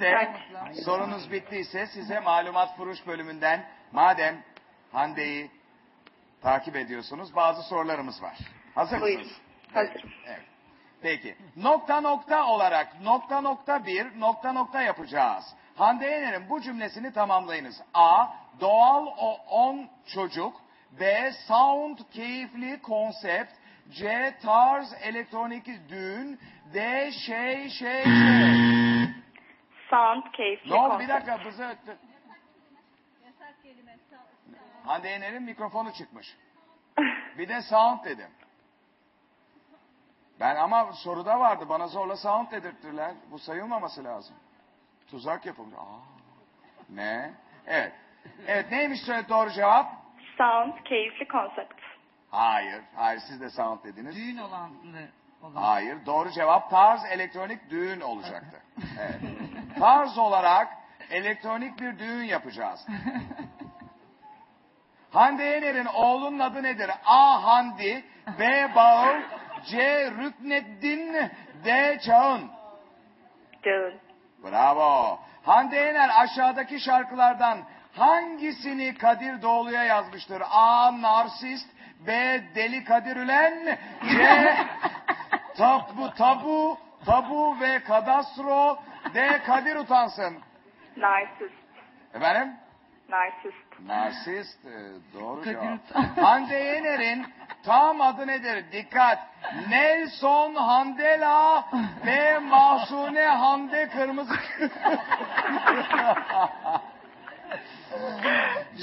Biz de sorunuz bittiyse size malumat furuş bölümünden madem Hande'yi takip ediyorsunuz bazı sorularımız var. Hazır Buyurun. mısınız? Hazırım. Evet. Peki. Nokta nokta olarak nokta nokta bir nokta nokta yapacağız. Hande Yener'in bu cümlesini tamamlayınız. A. Doğal o on çocuk. B. Sound keyifli konsept. C. Tarz elektronik düğün. D. Şey şey şey. Sound, keyifli Ne oldu bir dakika bizi öttü. Hande Yener'in mikrofonu çıkmış. Bir de sound dedim. Ben ama soruda vardı. Bana zorla sound dedirttiler. Bu sayılmaması lazım. Tuzak yapıldı. Aa, ne? Evet. Evet neymiş söyle doğru cevap? Sound, keyifli konsept. Hayır. Hayır siz de sound dediniz. Düğün olan olan. Hayır. Doğru cevap tarz elektronik düğün olacaktı. Evet. Tarz olarak elektronik bir düğün yapacağız. Hande Yener'in oğlunun adı nedir? A. Handi, B. Bağıl, C. Rükneddin, D. Çağın. Düğün. Bravo. Hande Yener aşağıdaki şarkılardan hangisini Kadir Doğulu'ya yazmıştır? A. Narsist, B. Deli Kadir Ülen, C. Tabu, tabu, tabu ve kadastro, D. Kadir Utansın. Narsist. Efendim? Narsist. Narsist, e, doğru cevap. Hande Yener'in tam adı nedir? Dikkat. Nelson Handela ve Mahsune Hande Kırmızı.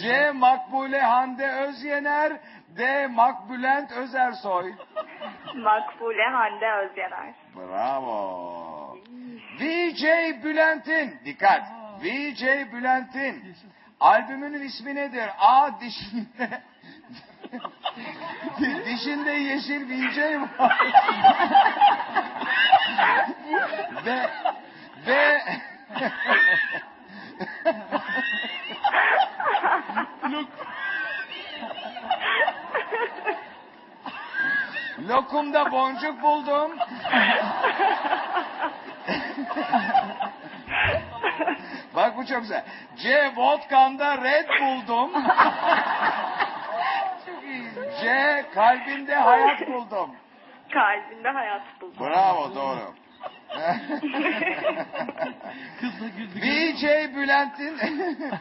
C. Makbule Hande Özyener. D. Makbülent Özersoy. Makbule Hande Özyener. Bravo. VJ Bülent'in, dikkat. VJ Bülent'in albümünün ismi nedir? A. Dişinde. Dişinde yeşil VJ var. Ve ve Lokumda boncuk buldum. Bak bu çok güzel. C. Vodka'mda red buldum. C. Kalbinde hayat buldum. Kalbinde hayat buldum. Bravo doğru. Kızla güldü. VJ Bülent'in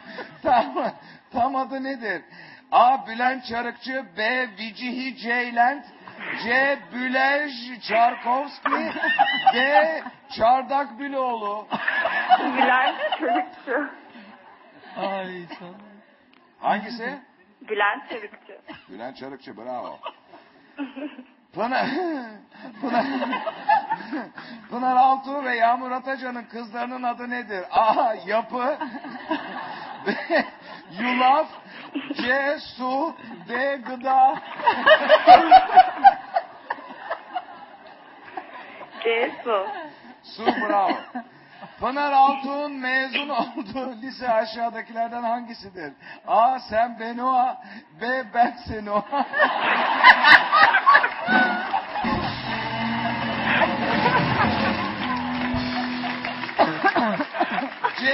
tam, tam adı nedir? A. Bülent Çarıkçı B. Vicihi Ceylent C. Bülej Çarkovski D. Çardak Büloğlu Bülent Çelikçi. Ay sana. Hangisi? Bülent Çelikçi. Bülent Çarıkçı bravo. Pınar, Pınar, Pınar Altuğ ve Yağmur Atacan'ın kızlarının adı nedir? A. Yapı B. Yulaf C. Su D. Gıda C. Su. Su bravo. Pınar Altuğ'un mezun olduğu lise aşağıdakilerden hangisidir? A. Sen Benoa B. Ben Senoa C.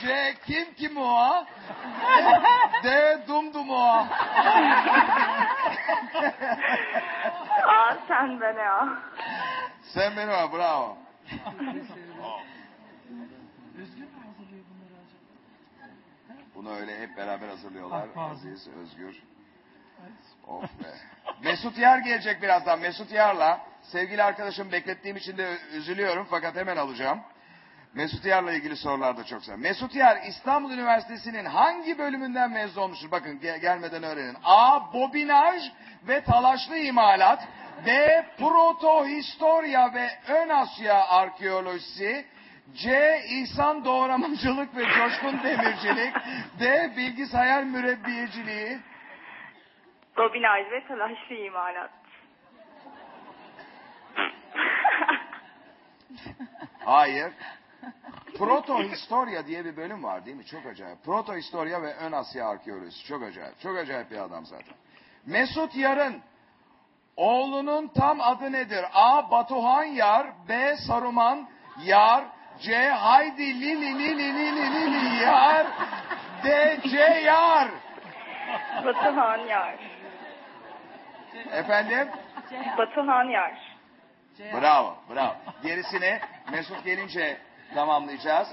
C. Kim kim o? D. Dum dum o. A. Sen ben Sen Benoa bravo. Özgür mü hazırlıyor bunları acaba? Bunu öyle hep beraber hazırlıyorlar. Ah. Aziz, Özgür. Of be. Mesut Yar gelecek birazdan. Mesut Yar'la sevgili arkadaşım beklettiğim için de üzülüyorum fakat hemen alacağım. Mesut Yar'la ilgili sorular da çok güzel. Mesut Yar İstanbul Üniversitesi'nin hangi bölümünden mezun olmuştur? Bakın ge- gelmeden öğrenin. A. Bobinaj ve talaşlı imalat. B. Protohistorya ve Ön Asya arkeolojisi. C. İhsan doğramacılık ve coşkun demircilik. D. Bilgisayar mürebbiyeciliği. Bobinaj ve talaşlı imalat. Hayır. Proto Historia diye bir bölüm var değil mi? Çok acayip. Proto Historia ve Ön Asya Arkeolojisi. Çok acayip. Çok acayip bir adam zaten. Mesut Yarın. Oğlunun tam adı nedir? A. Batuhan Yar. B. Saruman Yar. C. Haydi Lili Lili Lili Lili Yar. D. C. Yar. Batuhan Yar. Efendim? Batuhan Yar. Bravo, bravo. Gerisini Mesut gelince tamamlayacağız.